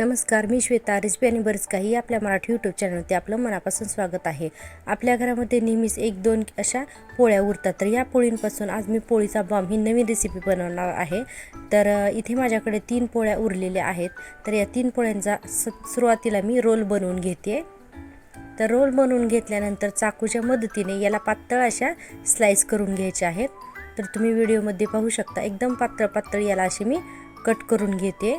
नमस्कार मी श्वेता रेसिपी आणि बरेच काही आपल्या मराठी यूट्यूब चॅनलवरती आपलं मनापासून स्वागत आहे. आपल्या घरामध्ये नेहमीच एक दोन अशा पोळ्या उरतात. तर या पोळींपासून आज मी पोळीचा बॉम्ब ही नवीन रेसिपी बनवणार आहे. तर इथे माझ्याकडे तीन पोळ्या उरलेल्या आहेत. तर या तीन पोळ्यांचा स सुरुवातीला मी रोल बनवून घेते. तर रोल बनवून घेतल्यानंतर चाकूच्या मदतीने याला पातळ अशा स्लाईस करून घ्यायच्या आहेत. तर तुम्ही व्हिडिओमध्ये पाहू शकता एकदम पातळ पातळ याला अशी मी कट करून घेते.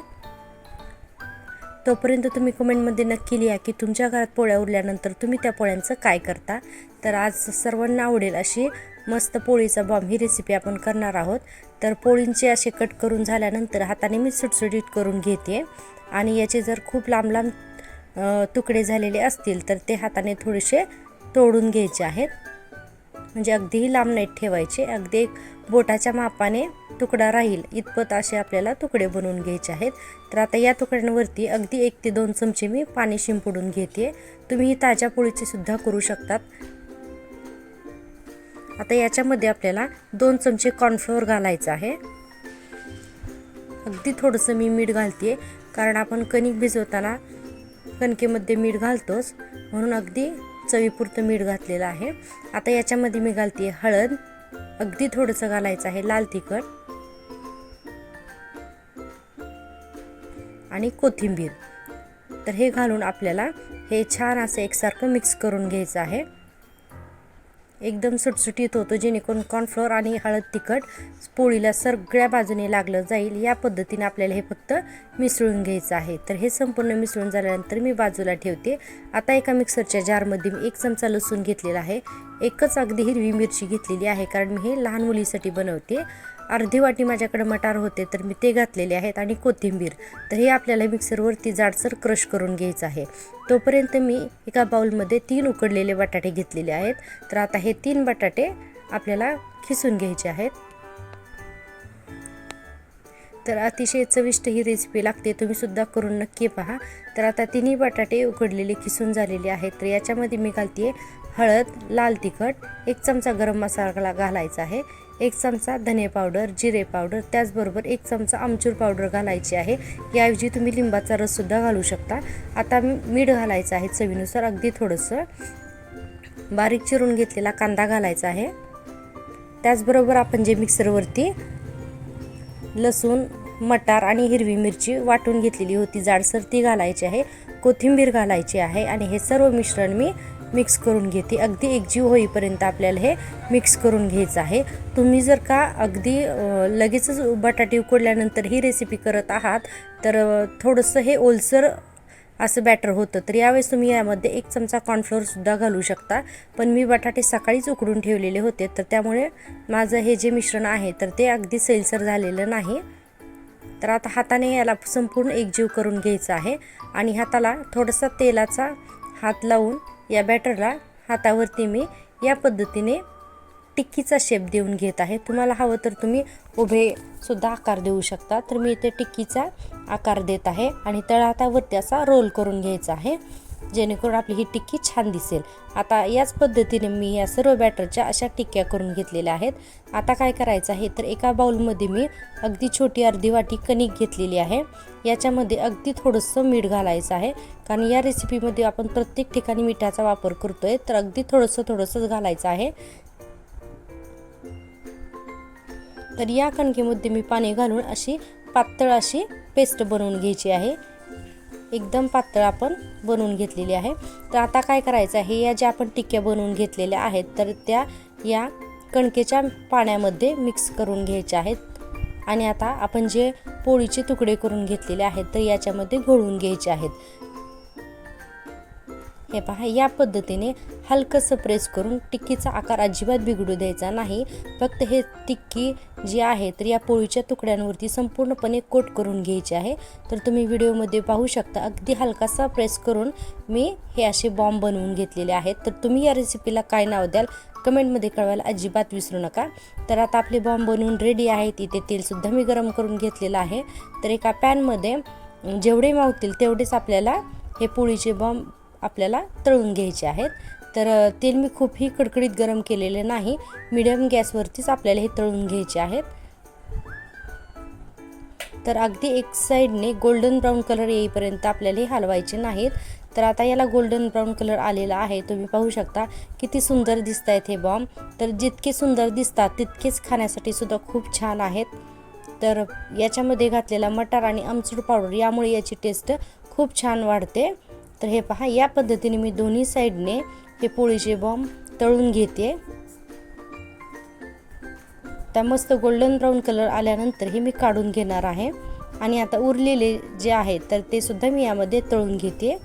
तोपर्यंत तुम्ही कमेंटमध्ये नक्की लिहा की तुमच्या घरात पोळ्या उरल्यानंतर तुम्ही त्या पोळ्यांचं काय करता. तर आज सर्वांना आवडेल अशी मस्त पोळीचा बॉम्ब ही रेसिपी आपण करणार आहोत. तर पोळींचे असे कट करून झाल्यानंतर हाताने मी सुटसुटीत करून घेते. आणि याचे जर खूप लांब लांब तुकडे झालेले असतील तर ते हाताने थोडेसे तोडून घ्यायचे आहेत. म्हणजे अगदीही लांब नाहीत ठेवायचे अगदी एक बोटाच्या मापाने तुकडा राहील. इतपत असे आपल्याला तुकडे बनवून घ्यायचे आहेत. तर आता या तुकड्यांवरती अगदी एक ते दोन चमचे मी पाणी शिंपडून घेते. तुम्ही ही ताज्या पोळीचे सुद्धा करू शकतात. आता याच्यामध्ये आपल्याला दोन चमचे कॉर्नफ्लोअर घालायचं आहे. अगदी थोडंसं मी मीठ घालते कारण आपण कणिक भिजवताना कणकेमध्ये मीठ घालतोच. म्हणून अगदी चवीपुरतं मीठ घातलेलं आहे. आता याच्यामध्ये मी घालते हळद. अगदी थोडंसं घालायचं आहे लाल तिखट. आणि कोथिंबीर. तर हे घालून आपल्याला हे छान असं एकसारखं मिक्स करून घ्यायचं आहे. एकदम सुटसुटीत होतो जेणेकरून कॉर्नफ्लोअर आणि हळद तिखट पोळीला सगळ्या बाजूने लागलं जाईल. या पद्धतीने आपल्याला हे फक्त मिसळून घ्यायचं आहे. तर हे संपूर्ण मिसळून झाल्यानंतर मी बाजूला ठेवते. आता एका मिक्सरच्या जारमध्ये मी एक चमचा लसूण घेतलेला आहे. एकच अगदी हिरवी मिरची घेतलेली आहे कारण मी हे लहान मुलीसाठी बनवते. अर्धी वाटी माझ्याकडे मटार होते तर मी ते घातलेले आहेत आणि कोथिंबीर. तर हे आपल्याला मिक्सरवरती जाडसर क्रश करून घ्यायचं आहे. तोपर्यंत मी एका बाउलमध्ये तीन उकडलेले बटाटे घेतलेले आहेत. तर आता हे तीन बटाटे आपल्याला खिसून घ्यायचे आहेत. तर अतिशय चविष्ट ही रेसिपी लागते तुम्ही सुद्धा करून नक्की पहा. तर आता तिन्ही बटाटे उकडलेले खिसून झालेले आहेत. तर याच्यामध्ये मी घालते हळद लाल तिखट एक चमचा गरम मसाला घालायचा आहे. एक चमचा धने पावडर जिरे पावडर त्याचबरोबर एक चमचा आमचूर पावडर घालायची आहे. याऐवजी तुम्ही लिंबाचा रससुद्धा घालू शकता. आता मीठ घालायचं आहे चवीनुसार. अगदी थोडंसं बारीक चिरून घेतलेला कांदा घालायचा आहे. त्याचबरोबर आपण जे मिक्सरवरती लसूण मटार आणि हिरवी मिरची वाटून घेतलेली होती जाडसर ती घालायची आहे. कोथिंबीर घालायची आहे आणि हे सर्व मिश्रण मी मिक्स करून घेते. अगदी एकजीव होईपर्यंत आपल्याला हे मिक्स करून घ्यायचं आहे. तुम्ही जर का अगदी लगेचच बटाटे उकडल्यानंतर ही रेसिपी करत आहात तर थोडंसं हे ओलसर असं बॅटर होतं. तर यावेळेस तुम्ही यामध्ये एक चमचा कॉर्नफ्लोअरसुद्धा घालू शकता. पण मी बटाटे सकाळीच उकडून ठेवलेले होते तर त्यामुळे माझं हे जे मिश्रण आहे तर ते अगदी सैलसर झालेलं नाही. तर आता हाताने याला संपूर्ण एकजीव करून घ्यायचं आहे. आणि हाताला थोडासा तेलाचा हात लावून या बॅटरला हातावरती मी या पद्धतीने टिक्कीचा शेप देऊन घेत आहे. तुम्हाला हवं तर तुम्ही उभे सुद्धा आकार देऊ शकता. तर मी इथे टिक्कीचा आकार देत आहे आणि तळहातावरती असा रोल करून घ्यायचा आहे. जेणेकरून आपली ही टिक्की छान दिसेल. आता याच पद्धतीने मी या सर्व बॅटरच्या अशा टिक्क्या करून घेतलेल्या आहेत. आता काय करायचं आहे? तर एका बाउलमध्ये मी अगदी छोटी अर्धी वाटी कणिक घेतलेली आहे. याच्यामध्ये अगदी थोडंसं मीठ घालायचं आहे. कारण या रेसिपीमध्ये आपण प्रत्येक ठिकाणी मिठाचा वापर करतो आहे तर अगदी थोडंसं थोडंसंच घालायचं आहे. तर या कणकेमध्ये मी पाणी घालून अशी पातळ अशी पेस्ट बनवून घ्यायची आहे. एकदम पातळ आपण बनवून घेतलेली आहे. तर आता काय करायचं आहे? या ज्या आपण टिक्क्या बनवून घेतलेल्या आहेत तर त्या या कणकेच्या पाण्यामध्ये मिक्स करून घ्यायच्या आहेत. आणि आता आपण जे पोळीचे तुकडे करून घेतलेले आहेत तर याच्यामध्ये घोळून घ्यायचे आहेत. हे पहा या पद्धतीने हलकंसं प्रेस करून टिक्कीचा आकार अजिबात बिघडू द्यायचा नाही. फक्त हे टिक्की जी आहे तर या पोळीच्या तुकड्यांवरती संपूर्णपणे कोट करून घ्यायची आहे. तर तुम्ही व्हिडिओमध्ये पाहू शकता अगदी हलकासा प्रेस करून मी हे असे बॉम्ब बनवून घेतलेले आहेत. तर तुम्ही या रेसिपीला काय नाव द्याल कमेंटमध्ये कळवायला अजिबात विसरू नका. तर आता आपले बॉम्ब बनवून रेडी आहेत. इथे तेलसुद्धा मी गरम करून घेतलेलं आहे. तर एका पॅनमध्ये जेवढे मावतील तेवढेच आपल्याला हे पोळीचे बॉम्ब आपल्याला तळून घ्यायचे आहेत. तर तेल मी खूपही कडकडीत गरम केलेले नाही. मिडियम गॅसवरतीच आपल्याला हे तळून घ्यायचे आहेत. तर अगदी एक साईडने गोल्डन ब्राऊन कलर येईपर्यंत आपल्याला हे हलवायचे नाहीत. तर आता याला गोल्डन ब्राऊन कलर आलेला आहे. तुम्ही पाहू शकता किती सुंदर दिसत आहेत हे बॉम्ब तर जितके सुंदर दिसतात तितकेच खाण्यासाठी सुद्धा खूप छान आहेत. तर याच्यामध्ये घातलेला मटार आणि आमचूर पावडर यामुळे याची टेस्ट खूप छान वाढते. तर हे पहा या पद्धतीने मी दोन्ही साईडने हे पोळीचे बॉम्ब तळून घेते. त्या मस्त गोल्डन ब्राऊन कलर आल्यानंतर हे मी काढून घेणार आहे. आणि आता उरलेले जे आहे तर ते सुद्धा मी यामध्ये तळून घेते.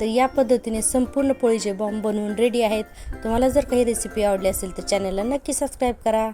तर या पद्धतीने संपूर्ण पोळीचे बॉम्ब बनवून रेडी आहेत. तुम्हाला जर काही रेसिपी आवडली असेल तर चॅनलला नक्की सबस्क्राईब करा.